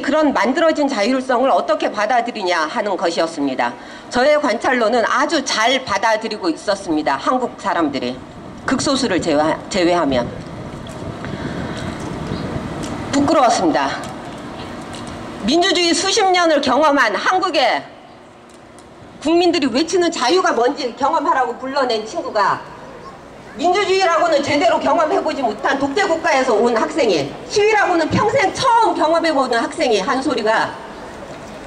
그런 만들어진 자율성을 어떻게 받아들이냐 하는 것이었습니다. 저의 관찰로는 아주 잘 받아들이고 있었습니다. 한국 사람들이. 극소수를 제외, 제외하면. 부끄러웠습니다. 민주주의 수십 년을 경험한 한국의 국민들이 외치는 자유가 뭔지 경험하라고 불러낸 친구가 민주주의라고는 제대로 경험해보지 못한 독재국가에서 온 학생이 시위라고는 평생 처음 경험해보는 학생이 한 소리가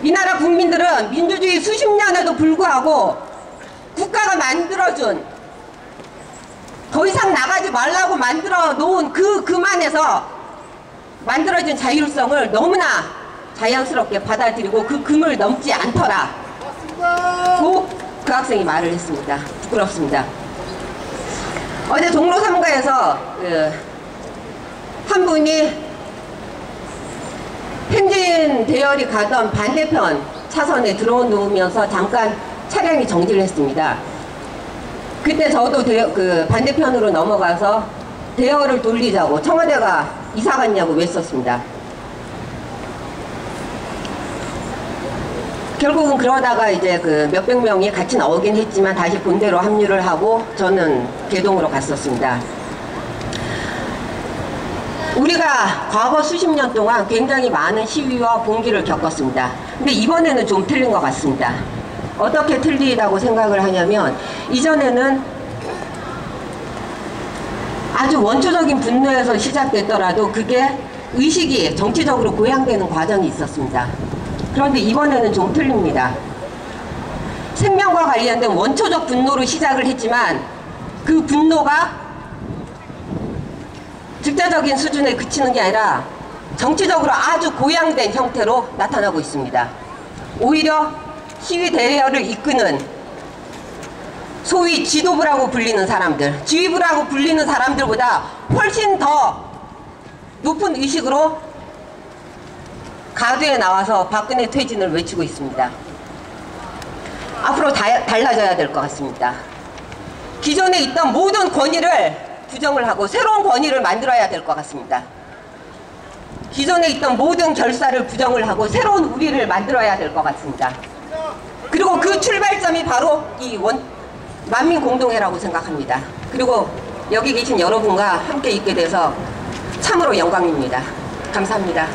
이 나라 국민들은 민주주의 수십 년에도 불구하고 국가가 만들어준 더 이상 나가지 말라고 만들어 놓은 그 그만에서 만들어진 자율성을 너무나 자연스럽게 받아들이고 그 금을 넘지 않더라. 고 그 학생이 말을 했습니다. 부끄럽습니다. 어제 종로 3가에서 그, 한 분이 행진 대열이 가던 반대편 차선에 들어오면서 잠깐 차량이 정지를 했습니다. 그때 저도 대, 그 반대편으로 넘어가서 대열을 돌리자고 청와대가 이사 갔냐고 외쳤습니다. 결국은 그러다가 이제 그 몇백 명이 같이 나오긴 했지만 다시 본대로 합류를 하고 저는 개동으로 갔었습니다. 우리가 과거 수십 년 동안 굉장히 많은 시위와 봉기를 겪었습니다. 근데 이번에는 좀 틀린 것 같습니다. 어떻게 틀리다고 생각을 하냐면 이전에는 아주 원초적인 분노에서 시작됐더라도 그게 의식이 정치적으로 고양되는 과정이 있었습니다. 그런데 이번에는 좀 틀립니다. 생명과 관련된 원초적 분노로 시작을 했지만 그 분노가 즉자적인 수준에 그치는 게 아니라 정치적으로 아주 고양된 형태로 나타나고 있습니다. 오히려 시위 대회를 이끄는 소위 지도부라고 불리는 사람들, 지휘부라고 불리는 사람들보다 훨씬 더 높은 의식으로 가두에 나와서 박근혜 퇴진을 외치고 있습니다. 앞으로 다, 달라져야 될 것 같습니다. 기존에 있던 모든 권위를 부정을 하고 새로운 권위를 만들어야 될 것 같습니다. 기존에 있던 모든 결사를 부정을 하고 새로운 우리를 만들어야 될 것 같습니다. 그리고 그 출발점이 바로 이 원, 만민 공동회라고 생각합니다. 그리고 여기 계신 여러분과 함께 있게 돼서 참으로 영광입니다. 감사합니다.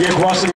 예, 고맙습니다.